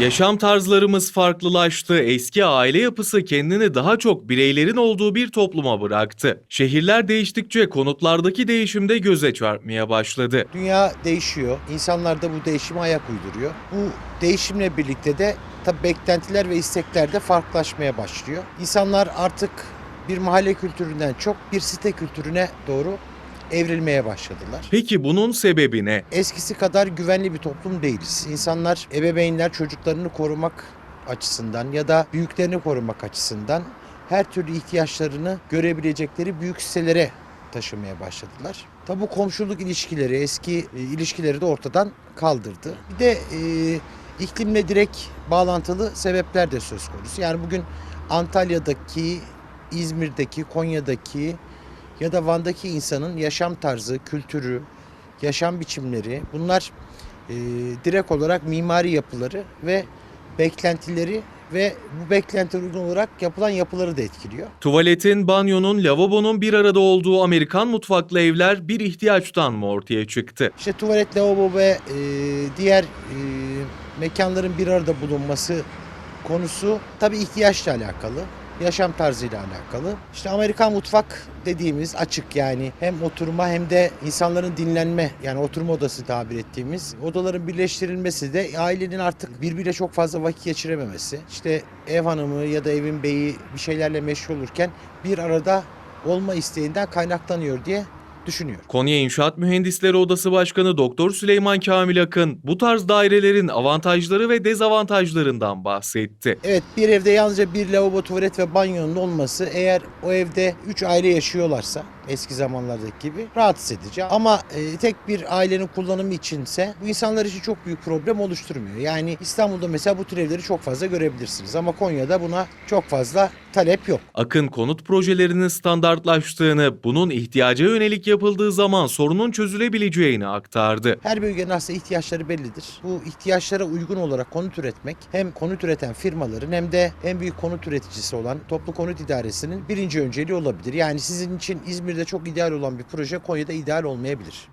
Yaşam tarzlarımız farklılaştı. Eski aile yapısı kendini daha çok bireylerin olduğu bir topluma bıraktı. Şehirler değiştikçe konutlardaki değişim de göze çarpmaya başladı. Dünya değişiyor. İnsanlar da bu değişime ayak uyduruyor. Bu değişimle birlikte de tabii beklentiler ve istekler de farklılaşmaya başlıyor. İnsanlar artık bir mahalle kültüründen çok bir site kültürüne doğru evrilmeye başladılar. Peki bunun sebebi ne? Eskisi kadar güvenli bir toplum değiliz. İnsanlar, ebeveynler çocuklarını korumak açısından ya da büyüklerini korumak açısından her türlü ihtiyaçlarını görebilecekleri büyük sitelere taşımaya başladılar. Tabi bu komşuluk ilişkileri, eski e, ilişkileri de ortadan kaldırdı. Bir de e, iklimle direkt bağlantılı sebepler de söz konusu. Yani bugün Antalya'daki, İzmir'deki, Konya'daki ya da Van'daki insanın yaşam tarzı, kültürü, yaşam biçimleri bunlar e, direkt olarak mimari yapıları ve beklentileri ve bu beklentiler uygun olarak yapılan yapıları da etkiliyor. Tuvaletin, banyonun, lavabonun bir arada olduğu Amerikan mutfaklı evler bir ihtiyaçtan mı ortaya çıktı? İşte tuvalet, lavabo ve e, diğer e, mekanların bir arada bulunması konusu tabii ihtiyaçla alakalı. Yaşam tarzıyla alakalı. İşte Amerikan mutfak dediğimiz açık yani hem oturma hem de insanların dinlenme yani oturma odası tabir ettiğimiz odaların birleştirilmesi de ailenin artık birbiriyle çok fazla vakit geçirememesi. İşte ev hanımı ya da evin beyi bir şeylerle meşgul olurken bir arada olma isteğinden kaynaklanıyor diye düşünüyor. Konya İnşaat Mühendisleri Odası Başkanı Doktor Süleyman Kamil Akın bu tarz dairelerin avantajları ve dezavantajlarından bahsetti. Evet bir evde yalnızca bir lavabo, tuvalet ve banyonun olması eğer o evde 3 aile yaşıyorlarsa eski zamanlardaki gibi rahatsız edici. Ama e, tek bir ailenin kullanımı içinse bu insanlar için çok büyük problem oluşturmuyor. Yani İstanbul'da mesela bu tür evleri çok fazla görebilirsiniz ama Konya'da buna çok fazla talep yok. Akın konut projelerinin standartlaştığını, bunun ihtiyaca yönelik yapıldığı zaman sorunun çözülebileceğini aktardı. Her bölgenin aslında ihtiyaçları bellidir. Bu ihtiyaçlara uygun olarak konut üretmek hem konut üreten firmaların hem de en büyük konut üreticisi olan Toplu Konut İdaresi'nin birinci önceliği olabilir. Yani sizin için İzmir'de çok ideal olan bir proje Konya'da ideal olmayabilir.